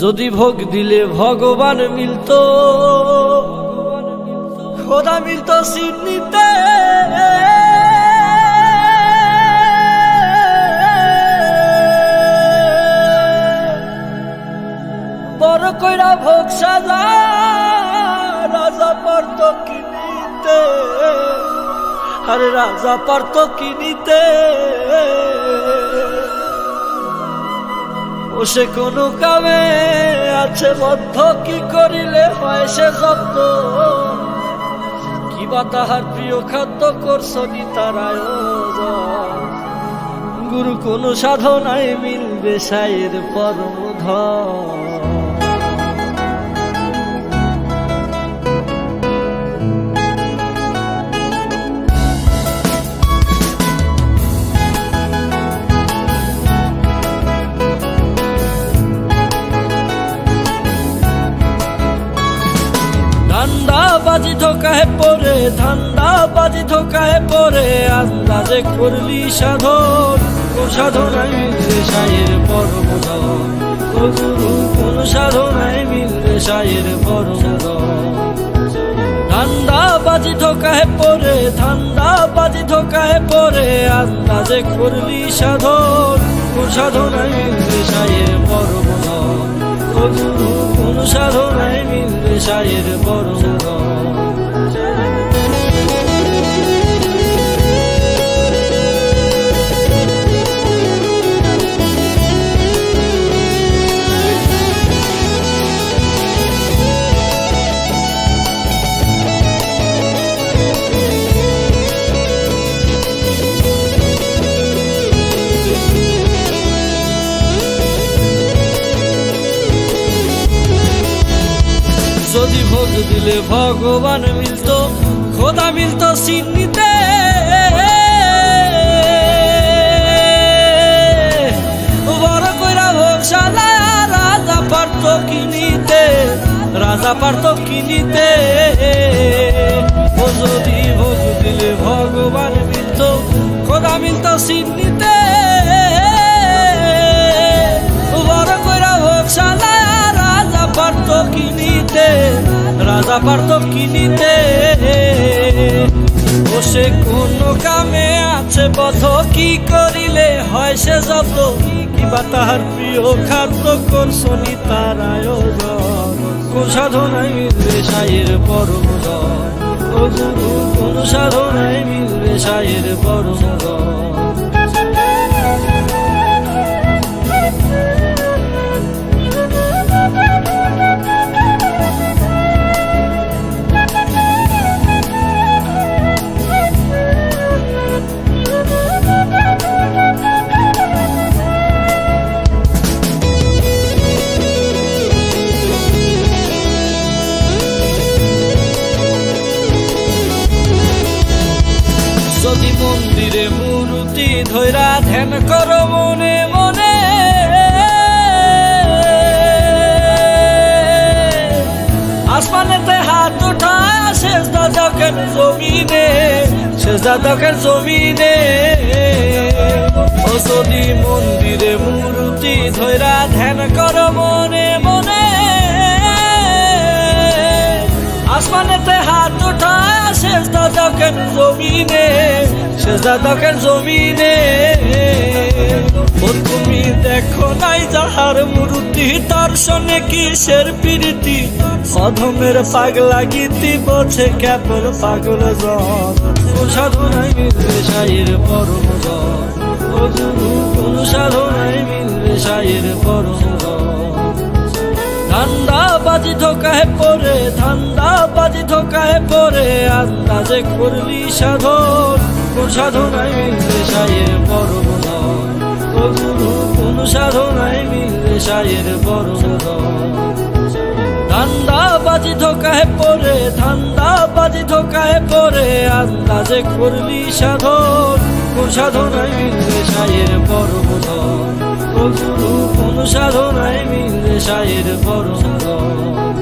যদি ভোগ দিলে ভগবান মিলত। খোদা মিলত সিডনিতে বড় কইরা ভোগ সাজা, রাজা পারত কিনিতে আরে রাজা পারত কিনিতে ও সে কোনো কামে আছে বদ্ধ, কি করিলে হয় সে জব্দ কিবা তাহার প্রিয় খাদ্য করছ কি তার গুরু কোনো সাধনায় মিলবে সাইয়ের পরম ধন ধান্দা বাজি ধোকায় পরে আন্দাজে করলি সাধন। ও সাধনায় ধন ও গুরু কোন সাধনায় মিলবে সায়ের ধন ধান্দা বাজি ধোকায় পরে ধান্দা বাজি ধোকায় পরে আন্দাজে করলি সাধন। ও সাধনায় পরম ধন ও গুরু কোন সাধনায় মিলবে সায়ের ধন দিলে ভগবান মিলত, খোদা মিলত সিন্নিতে। বড় কইরা ভোগ সাজা রাজা পারত কিনিতে রাজা পারত কিনিতে যদি ভোগ দিলে ভগবান মিলত, খোদা মিলত সিন্নিতে। রাজা পারত কিনিতে ও সে কোন কামে আছে বধ কি করিলে হয় সে যত কিবা তাহার প্রিয় খাদ্য করছনি তার আয়োজন, কোন সাধনায় মিলবে সায়ের পরম। ও গুরু কোন সাধনায় মিলবে সায়ের পরম যদি মন্দিরে মূর্তি ধৈরা ধ্যান করো মনে মনে। আসমানেতে হাত উঠা শেষ দাদকের জমিনে, শেষ দাদকের জমিনে। যদি মন্দিরে মূর্তি ধৈরা ধ্যান করো মনে দাদকের জমিনে? শেষ দাদকের জমিনে? ও তুমি দেখো নাই যাহার মূর্তি, তার সনে কিসের প্রীতি? অধমের পাগলা গীতি বোঝে কেবল পাগল জন। ও সাধনায় মিলবে সাইয়ের পরম জন। ও গুরু কোন সাধনায় মিলবে সাইয়ের পরম জন। ধান্দা বাজি ধোকায় পরে ধান্দা বাজি ধোকায় পরে আন্দাজে করলি সাধন, কোন সাধনায় মিলবে সায়ের ধন ও গুরু কোন সাধনায় মিলবে সায়ের ধন ধান্দা বাজি ধোকায় পরে ধান্দা বাজি ধোকায় পরে আন্দাজে করলি সাধন, কোন সাধনায় মিলবে সায়ের ধন ও গুরু কোন সাধনায় মিলবে সায়ের ধন